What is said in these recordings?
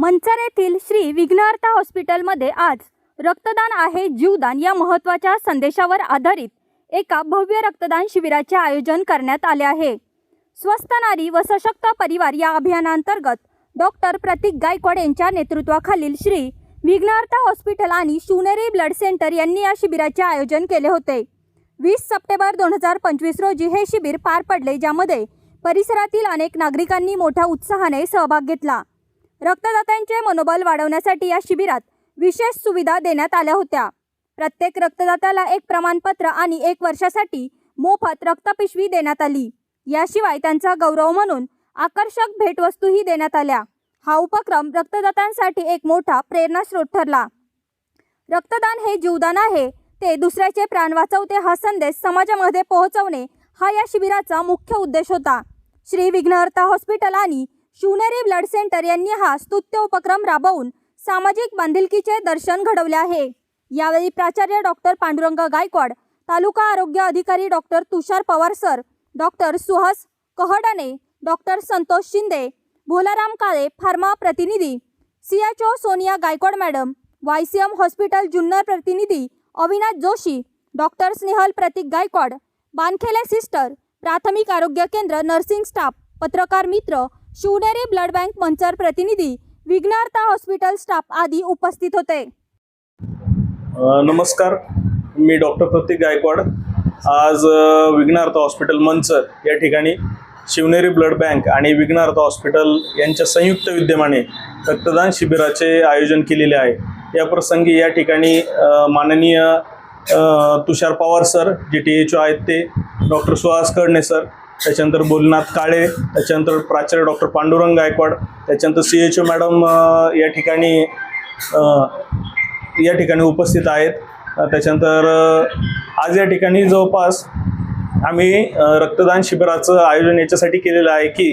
मंचर येथील श्री विघ्नहर्ता हॉस्पिटलमध्ये आज रक्तदान आहे. जीवदान या महत्त्वाच्या संदेशावर आधारित एका भव्य रक्तदान शिबिराचे आयोजन करण्यात आले आहे. स्वस्थ नारी व सशक्त परिवार या अभियानांतर्गत डॉक्टर प्रतीक गायकवाड यांच्या नेतृत्वाखालील श्री विघ्नहर्ता हॉस्पिटल आणि शिवनेरी ब्लड सेंटर यांनी या शिबिराचे आयोजन केले होते. वीस सप्टेंबर दोन हजार पंचवीस रोजी हे शिबिर पार पडले ज्यामध्ये परिसरातील अनेक नागरिकांनी मोठ्या उत्साहाने सहभाग घेतला. रक्तदात्यांचे मनोबल वाढवण्यासाठी या शिबिरात विशेष सुविधा देण्यात आल्या होत्या. प्रत्येक रक्तदात्याला एक प्रमाणपत्र आणि एक वर्षासाठी मोफत रक्तपिशवी देण्यात आली. याशिवाय त्यांचा गौरव म्हणून आकर्षक भेटवस्तूही देण्यात आल्या. हा उपक्रम रक्तदात्यांसाठी एक मोठा प्रेरणास्रोत ठरला. रक्तदान हे जीवदान आहे. ते दुसऱ्याचे प्राण वाचवते हा संदेश समाजामध्ये पोहोचवणे हा या शिबिराचा मुख्य उद्देश होता. श्री विघ्नहर्ता हॉस्पिटल आणि शिवनेरी ब्लड सेंटर यांनी हा स्तुत्य उपक्रम राबवून सामाजिक बांधिलकीचे दर्शन घडवले आहे. यावेळी प्राचार्य डॉक्टर पांडुरंग गायकवाड तालुका आरोग्य अधिकारी doctor Tushar Pawar sir doctor Suhas Kahadane doctor Santosh Shinde Bholaram Kale pharma प्रतिनिधी CHO Sonia Gaikwad madam Y C M hospital Junnar प्रतिनिधी अविनाश जोशी डॉक्टर स्नेहल प्रतीक गायकवाड बानखेले सिस्टर प्राथमिक आरोग्य केंद्र नर्सिंग स्टाफ पत्रकार मित्र शिवनेरी ब्लड बँक मंचर प्रतिनिधी विघ्नार्था हॉस्पिटल स्टाफ आदी उपस्थित होते. नमस्कार मी डॉक्टर प्रतीक गायकवाड. आज विघ्नार्थ हॉस्पिटल मंचर या ठिकाणी शिवनेरी ब्लड बँक आणि विघ्नार्थ हॉस्पिटल यांच्या संयुक्त विद्यमाने रक्तदान शिबिराचे आयोजन केलेले आहे. या प्रसंगी या ठिकाणी माननीय Tushar Pawar sir J T H O आहेत ते डॉक्टर सुहास कडणे सर त्याच्यानंतर बोलनाथ काळे त्याच्यानंतर प्राचार्य डॉक्टर पांडुरंग गायकवाड त्याच्यानंतर सी एच ओ मॅडम या ठिकाणी या ठिकाणी उपस्थित आहेत. त्याच्यानंतर आज या ठिकाणी जवळपास आम्ही रक्तदान शिबिराचं आयोजन याच्यासाठी केलेलं आहे की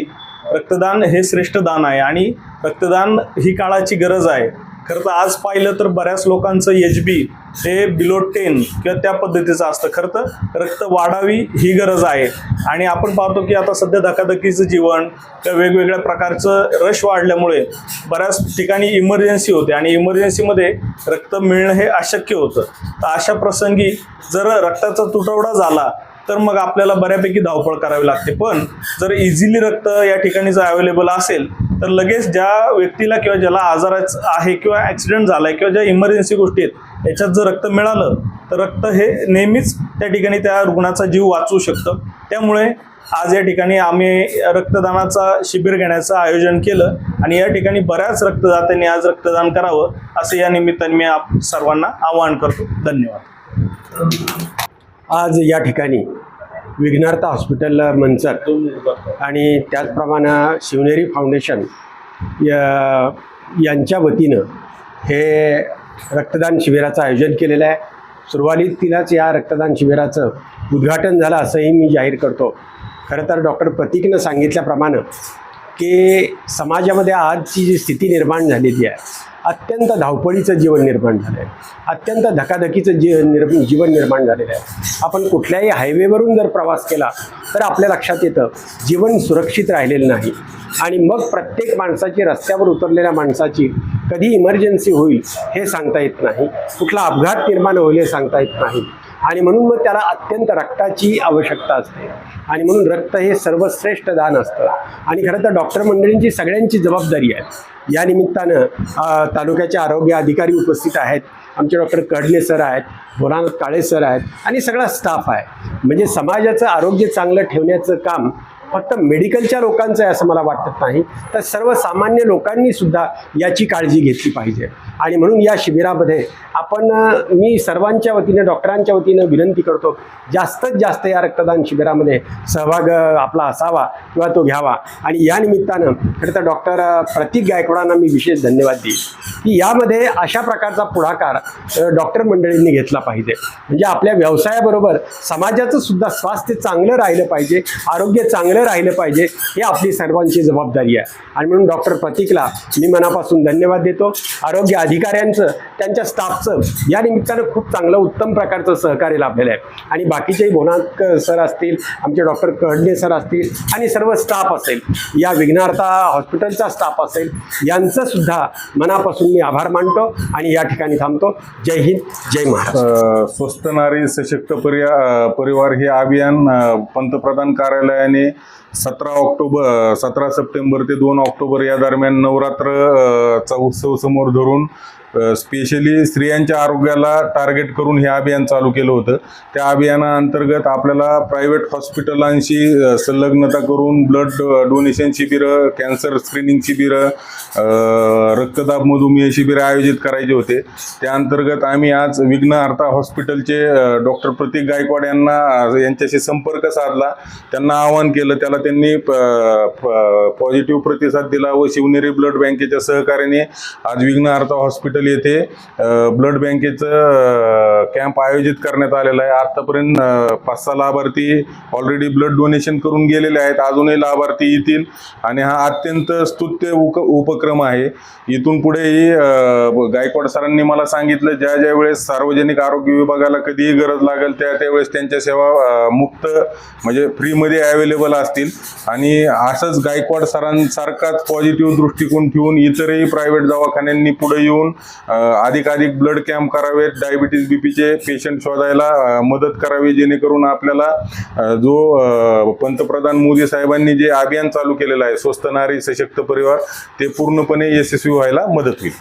रक्तदान हे श्रेष्ठ दान आहे आणि रक्तदान ही काळाची गरज आहे. खरं तर आज पाहिलं तर बऱ्याच लोकांचं एच बी हे बिलो टेन किंवा त्या पद्धतीचं असतं. खरं तर रक्त वाढावी ही गरज आहे. आणि आपण पाहतो की आता सध्या धकाधकीचं जीवन किंवा वेगवेगळ्या प्रकारचं रश वाढल्यामुळे बऱ्याच ठिकाणी इमर्जन्सी होते. आणि इमर्जन्सीमध्ये रक्त मिळणं हे अशक्य होतं. तर अशा प्रसंगी जर रक्ताचा तुटवडा झाला तर मग आपल्याला बऱ्यापैकी धावपळ करावी लागते. पण जर इझिली रक्त या ठिकाणी जर अवेलेबल असेल तर लगेच ज्या व्यक्तीला किंवा ज्याला आजाराच आहे किंवा ॲक्सिडेंट झाला आहे किंवा ज्या इमर्जन्सी गोष्टी आहेत याच्यात जर रक्त मिळालं तर रक्त हे नेहमीच त्या ठिकाणी त्या रुग्णाचा जीव वाचवू शकतं. त्यामुळे आज या ठिकाणी आम्ही रक्तदानाचा शिबिर घेण्याचं आयोजन केलं आणि या ठिकाणी बऱ्याच रक्तदात्यांनी आज रक्तदान करावं असं या निमित्ताने मी आप सर्वांना आवाहन करतो. धन्यवाद. आज या ठिकाणी विघ्नार्थ हॉस्पिटल मंचर आणि त्याचप्रमाणे शिवनेरी फाउंडेशन या यांच्या वतीनं हे रक्तदान शिबिराचं आयोजन केलेलं आहे. सुरुवातीलाच या रक्तदान शिबिराचं उद्घाटन झालं असंही मी जाहीर करतो. खरं तर डॉक्टर प्रतीकनं सांगितल्याप्रमाणे की समाजामध्ये आजची जी स्थिती निर्माण झालेली आहे अत्यंत धावपळीचं जीवन निर्माण झालं आहे अत्यंत धकाधकीचं जी निर् जीवन निर्माण झालेलं आहे. आपण कुठल्याही हायवेवरून जर प्रवास केला तर आपल्या लक्षात येतं जीवन सुरक्षित राहिलेलं नाही. आणि मग प्रत्येक माणसाची रस्त्यावर उतरलेल्या माणसाची कधी इमर्जन्सी होईल हे सांगता येत नाही. कुठला अपघात निर्माण होईल हे सांगता येत नाही. आणि म्हणून मग त्याला अत्यंत रक्ताची आवश्यकता असते. आणि म्हणून रक्त हे सर्वश्रेष्ठ दान असतं. आणि खरं तर डॉक्टर मंडळींची सगळ्यांची जबाबदारी आहे. या निमित्तानं तालुक्याचे आरोग्य अधिकारी उपस्थित आहेत. आमचे डॉक्टर कडले सर आहेत भोलानाथ काळे सर आहेत आणि सगळा स्टाफ आहे. म्हणजे समाजाचं आरोग्य चांगलं ठेवण्याचं काम फक्त मेडिकलच्या लोकांचं आहे असं मला वाटत नाही. तर सर्वसामान्य लोकांनी सुद्धा याची काळजी घेतली पाहिजे. आणि म्हणून या शिबिरामध्ये आपण मी सर्वांच्या वतीनं डॉक्टरांच्या वतीनं विनंती करतो जास्तीत जास्त या रक्तदान शिबिरामध्ये सहभाग आपला असावा किंवा तो घ्यावा. आणि या निमित्तानं खरं तर डॉक्टर प्रतीक गायकवाडांना मी विशेष धन्यवाद देईन. की यामध्ये अशा प्रकारचा पुढाकार डॉक्टर मंडळींनी घेतला पाहिजे. म्हणजे आपल्या व्यवसायाबरोबर समाजाचं सुद्धा स्वास्थ्य चांगलं राहिलं पाहिजे आरोग्य चांगलं राहिलं पाहिजे हे आपली सर्वांची जबाबदारी आहे. आणि म्हणून डॉक्टर प्रतीकला मी मनापासून धन्यवाद देतो. आरोग्य अधिकाऱ्यांचं त्यांच्या स्टाफचं या निमित्तानं खूप चांगलं उत्तम प्रकारचं सहकार्य लाभलेलं आहे. आणि बाकीचेही भोनाक सर असतील आमचे डॉक्टर कहडणे सर असतील आणि सर्व स्टाफ असेल या विघ्नार्था हॉस्पिटलचा स्टाफ असेल यांचं सुद्धा मनापासून मी आभार मानतो आणि या ठिकाणी थांबतो. जय हिंद जय महाराष्ट्र. स्वस्त नारी सशक्त पर्या परिवार हे अभियान पंतप्रधान कार्यालयाने सतरा ऑक्टोबर सतरा सप्टेंबर ते दोन ऑक्टोबर या दरम्यान नवरात्र चा उत्सव समोर धरून स्पेशली स्त्रियांच्या आरोग्याला टार्गेट करून हे अभियान चालू केलं होतं. त्या अभियानाअंतर्गत आपल्याला प्रायव्हेट हॉस्पिटलांशी संलग्नता करून ब्लड डोनेशन शिबिरं कॅन्सर स्क्रीनिंग शिबिरं रक्तदाब मधुमेह शिबिरं आयोजित करायचे होते. त्या अंतर्गत आम्ही आज विघ्न अर्था हॉस्पिटलचे डॉक्टर प्रतीक गायकवाड यांना यांच्याशी संपर्क साधला. त्यांना आवाहन केलं त्याला त्यांनी पॉझिटिव्ह प्रतिसाद दिला व शिवनेरी ब्लड बँकेच्या सहकार्याने आज विघ्न अर्था हॉस्पिटल येथे ब्लड बँकेचं कॅम्प आयोजित करण्यात आलेलं आहे. आतापर्यंत पाच सहा लाभार्थी ऑलरेडी ब्लड डोनेशन करून गेलेले आहेत. अजूनही लाभार्थी येतील. आणि हा अत्यंत स्तुत्य उक उपक्रम आहे. इथून पुढेही गायकवाड सरांनी मला सांगितलं ज्या ज्या वेळेस सार्वजनिक आरोग्य विभागाला कधीही गरज लागेल त्या त्यावेळेस त्यांच्या सेवा मुक्त म्हणजे फ्रीमध्ये अवेलेबल असतील. आणि असंच गायकवाड सरांसारखाच पॉझिटिव्ह दृष्टिकोन ठेवून इतरही प्रायव्हेट दवाखान्यांनी पुढे येऊन अधिकाधिक ब्लड कॅम्प करावेत डायबिटीज बीपीचे पेशंट शोधायला मदत करावी जेणेकरून आपल्याला जो पंतप्रधान मोदी साहेबांनी जे अभियान चालू केलेलं आहे स्वस्त नारी सशक्त परिवार ते पूर्णपणे यशस्वी व्हायला मदत होईल.